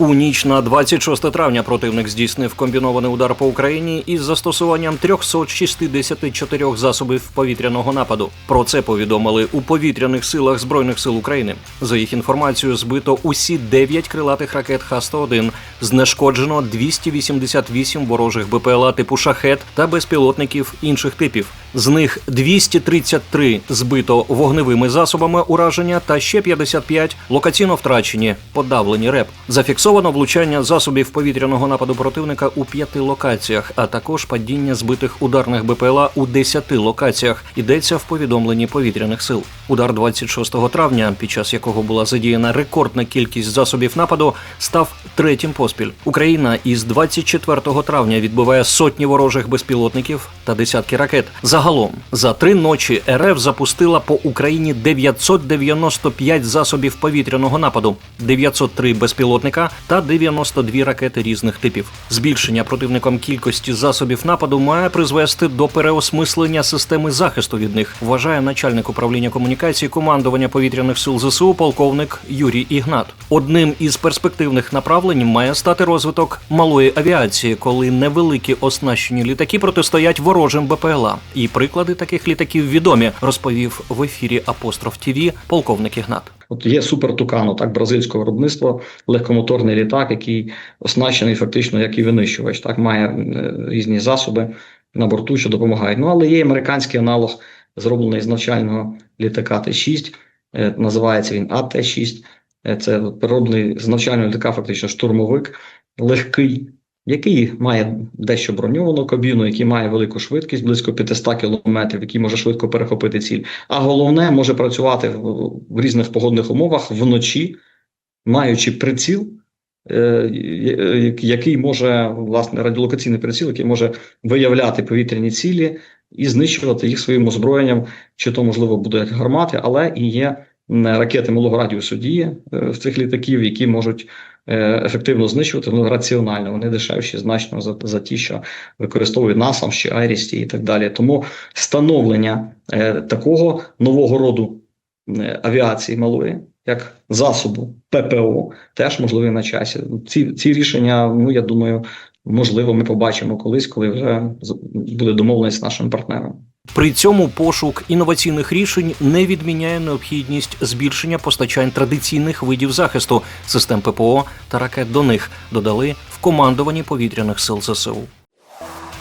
У ніч на 26 травня противник здійснив комбінований удар по Україні із застосуванням 364 засобів повітряного нападу. Про це повідомили у повітряних силах збройних сил України. За їх інформацією, збито усі 9 крилатих ракет Х-101, знешкоджено 288 ворожих БПЛА типу шахет та безпілотників інших типів. З них 233 збито вогневими засобами ураження та ще 55 локаційно втрачені, подавлені РЕП. Зафіксовано влучання засобів повітряного нападу противника у п'яти локаціях, а також падіння збитих ударних БПЛА у 10 локаціях. Йдеться в повідомленні повітряних сил. Удар 26 травня, під час якого була задіяна рекордна кількість засобів нападу, став третім поспіль. Україна із 24 травня відбиває сотні ворожих безпілотників та десятки ракет. Загалом за три ночі РФ запустила по Україні 995 засобів повітряного нападу, 903 безпілотника та 92 ракети різних типів. Збільшення противником кількості засобів нападу має призвести до переосмислення системи захисту від них, вважає начальник управління комунікації командування повітряних сил ЗСУ полковник Юрій Ігнат. Одним із перспективних направлень має стати розвиток малої авіації, коли невеликі оснащені літаки протистоять ворожим БПЛА. І приклади таких літаків відомі, розповів в ефірі Апостроф ТІВІ полковник Ігнат. От є супер Тукано, так бразильського виробництва, легкомоторний літак, який оснащений фактично як і винищувач, так має е, різні засоби на борту, що допомагають. Ну але є американський аналог, зроблений з навчального літака Т-6, е, називається він АТ-6. Е, Це перероблений з навчального літака, фактично штурмовик, легкий, який має дещо броньовану кабіну, який має велику швидкість, близько 500 кілометрів, який може швидко перехопити ціль. А головне, може працювати в, різних погодних умовах вночі, маючи приціл, е, я- який може, власне, радіолокаційний приціл, який може виявляти повітряні цілі і знищувати їх своїм озброєнням, чи то, можливо, будуть гармати, але і є ракети малого радіусу дії е, в цих літаків, які можуть е, ефективно знищувати, ну, раціонально, вони дешевші значно за, за ті, що використовують НАСАМ чи Айрісті і так далі. Тому становлення е, такого нового роду е, авіації малої, як засобу ППО, теж можливі на часі. Ці, ці рішення, ну я думаю, можливо, ми побачимо колись, коли вже буде домовленість з нашими партнерами. При цьому пошук інноваційних рішень не відміняє необхідність збільшення постачань традиційних видів захисту систем ППО та ракет до них, додали в командуванні повітряних сил ЗСУ.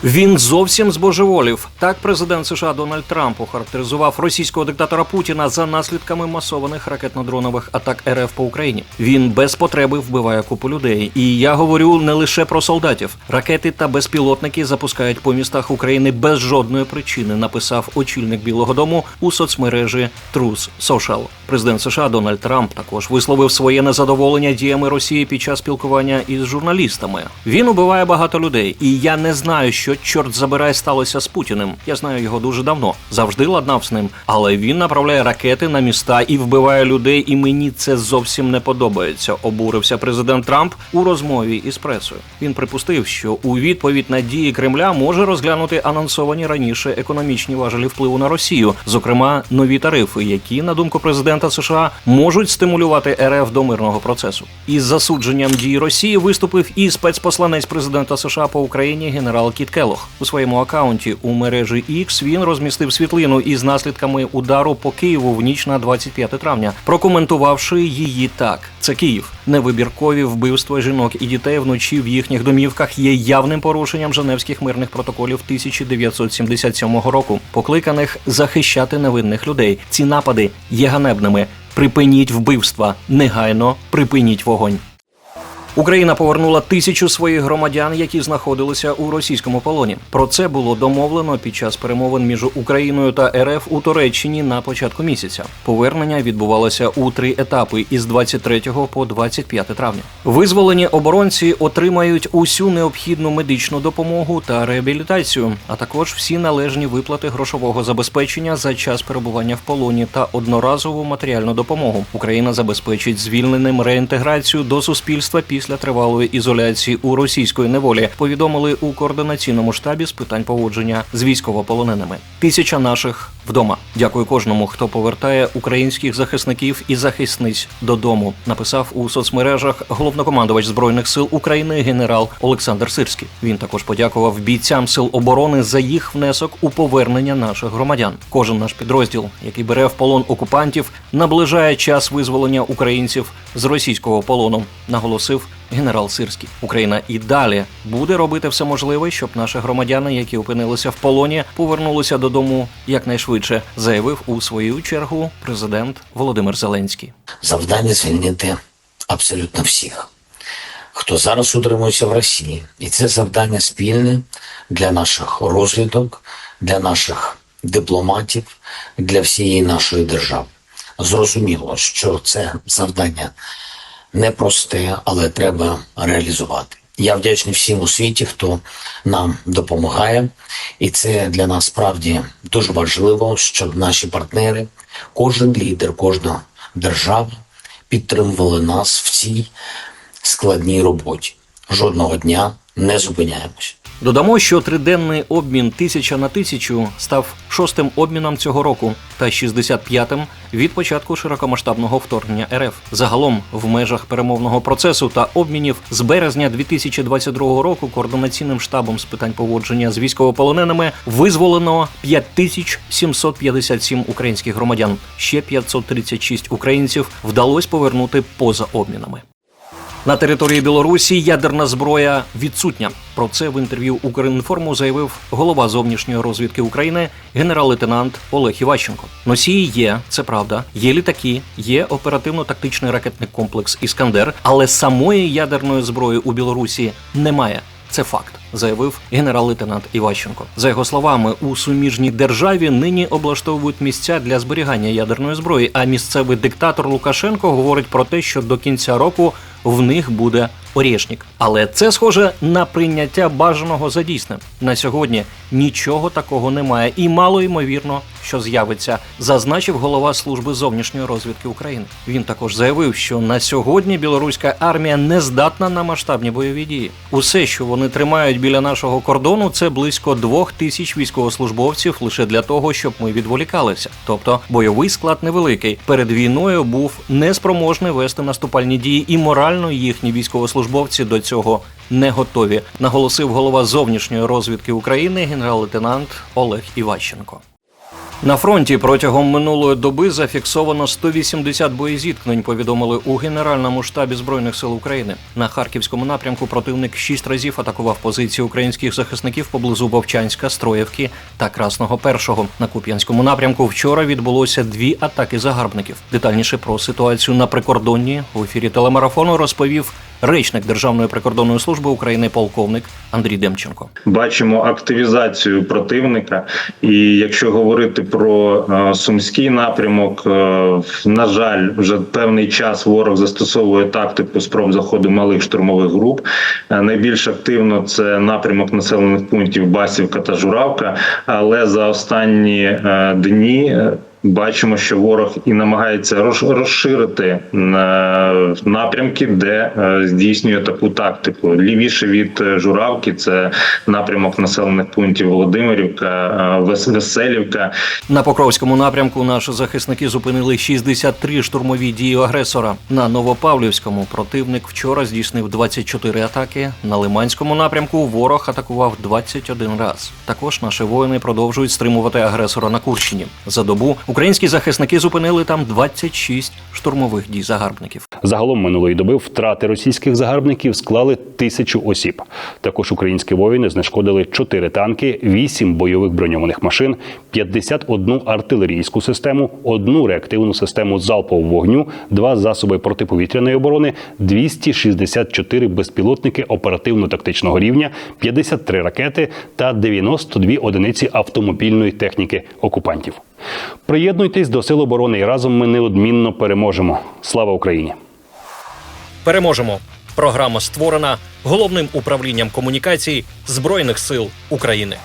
Він зовсім збожеволів. Так президент США Дональд Трамп охарактеризував російського диктатора Путіна за наслідками масованих ракетно-дронових атак РФ по Україні. Він без потреби вбиває купу людей. І я говорю не лише про солдатів. Ракети та безпілотники запускають по містах України без жодної причини. Написав очільник Білого Дому у соцмережі Truth Social. Президент США Дональд Трамп також висловив своє незадоволення діями Росії під час спілкування із журналістами. Він убиває багато людей, і я не знаю, що чорт забирай сталося з Путіним. Я знаю його дуже давно, завжди ладнав з ним. Але він направляє ракети на міста і вбиває людей, і мені це зовсім не подобається. Обурився президент Трамп у розмові із пресою. Він припустив, що у відповідь на дії Кремля може розглянути анонсовані раніше економічні важелі впливу на Росію, зокрема нові тарифи, які, на думку президента США, можуть стимулювати РФ до мирного процесу. Із засудженням дій Росії виступив і спецпосланець президента США по Україні генерал Кіт Келох. У своєму акаунті у мережі X він розмістив світлину із наслідками удару по Києву в ніч на 25 травня, прокоментувавши її так: це Київ. Невибіркові вбивства жінок і дітей вночі в їхніх домівках є явним порушенням Женевських мирних протоколів 1977 року, покликаних захищати невинних людей. Ці напади є ганебними. Припиніть вбивства, негайно припиніть вогонь. Україна повернула тисячу своїх громадян, які знаходилися у російському полоні. Про це було домовлено під час перемовин між Україною та РФ у Туреччині на початку місяця. Повернення відбувалося у три етапи із 23 по 25 травня. Визволені оборонці отримають усю необхідну медичну допомогу та реабілітацію, а також всі належні виплати грошового забезпечення за час перебування в полоні та одноразову матеріальну допомогу. Україна забезпечить звільненим реінтеграцію до суспільства після тривалої ізоляції у російської неволі. Повідомили у координаційному штабі з питань поводження з військовополоненими. Тисяча наших вдома. Дякую кожному, хто повертає українських захисників і захисниць додому. Написав у соцмережах головнокомандувач збройних сил України генерал Олександр Сирський. Він також подякував бійцям сил оборони за їх внесок у повернення наших громадян. Кожен наш підрозділ, який бере в полон окупантів, наближає час визволення українців з російського полону, наголосив генерал Сирський. Україна і далі буде робити все можливе, щоб наші громадяни, які опинилися в полоні, повернулися додому якнайшвидше, заявив у свою чергу президент Володимир Зеленський. завдання звільнити абсолютно всіх, хто зараз утримується в Росії. І це завдання спільне для наших розвідок, для наших дипломатів, для всієї нашої держави. Зрозуміло, що це завдання непросте, але треба реалізувати. Я вдячний всім у світі, хто нам допомагає, і це для нас справді дуже важливо, щоб наші партнери, кожен лідер, кожна держава підтримували нас в цій складній роботі. Жодного дня не зупиняємось. Додамо, що триденний обмін тисяча на тисячу став шостим обміном цього року та 65-м від початку широкомасштабного вторгнення РФ. Загалом, в межах перемовного процесу та обмінів з березня 2022 року координаційним штабом з питань поводження з військовополоненими визволено 5757 українських громадян. Ще 536 українців вдалося повернути поза обмінами. На території Білорусі ядерна зброя відсутня. Про це в інтерв'ю Укрінформу заявив голова зовнішньої розвідки України генерал-лейтенант Олег Іващенко. Носії є, це правда. Є літаки, є оперативно-тактичний ракетний комплекс Іскандер, але самої ядерної зброї у Білорусі немає. Це факт, заявив генерал-лейтенант Іващенко. За його словами, у суміжній державі нині облаштовують місця для зберігання ядерної зброї. А місцевий диктатор Лукашенко говорить про те, що до кінця року в них буде орєшнік. Але це схоже на прийняття бажаного за дійсне. На сьогодні нічого такого немає, і мало ймовірно, що з'явиться, зазначив голова служби зовнішньої розвідки України. Він також заявив, що на сьогодні білоруська армія не здатна на масштабні бойові дії. Усе, що вони тримають біля нашого кордону, це близько двох тисяч військовослужбовців лише для того, щоб ми відволікалися. Тобто бойовий склад невеликий. Перед війною був неспроможний вести наступальні дії, і морально їхні військовослужбовці до цього не готові, наголосив голова зовнішньої розвідки України генерал-лейтенант Олег Іващенко. На фронті протягом минулої доби зафіксовано 180 боєзіткнень. Повідомили у Генеральному штабі збройних сил України. На харківському напрямку противник шість разів атакував позиції українських захисників поблизу Вовчанська, Строєвки та Красного Першого. На Куп'янському напрямку вчора відбулося дві атаки загарбників. Детальніше про ситуацію на прикордонні в ефірі телемарафону розповів речник Державної прикордонної служби України полковник Андрій Демченко. бачимо активізацію противника. І якщо говорити про е, сумський напрямок, е, на жаль, вже певний час ворог застосовує тактику спроб заходу малих штурмових груп. Е, Найбільш активно це напрямок населених пунктів Басівка та Журавка. Але за останні дні. Бачимо, що ворог і намагається роз- розширити е, напрямки, де е, здійснює таку тактику. Лівіше від е, Журавки це напрямок населених пунктів Володимирівка, Веселівка. На Покровському напрямку наші захисники зупинили 63 штурмові дії агресора. На Новопавлівському противник вчора здійснив 24 атаки. На Лиманському напрямку ворог атакував 21 раз. Також наші воїни продовжують стримувати агресора на Курщині. За добу українські захисники зупинили там 26 штурмових дій загарбників. Загалом минулої доби втрати російських загарбників склали тисячу осіб. Також українські воїни знешкодили 4 танки, 8 бойових броньованих машин, 51 артилерійську систему, одну реактивну систему залпового вогню, два засоби протиповітряної оборони, 264 безпілотники оперативно-тактичного рівня, 53 ракети та 92 одиниці автомобільної техніки окупантів. Приєднуйтесь до сил оборони і разом ми неодмінно переможемо. Слава Україні! Переможемо. Програма створена головним управлінням комунікацій Збройних сил України.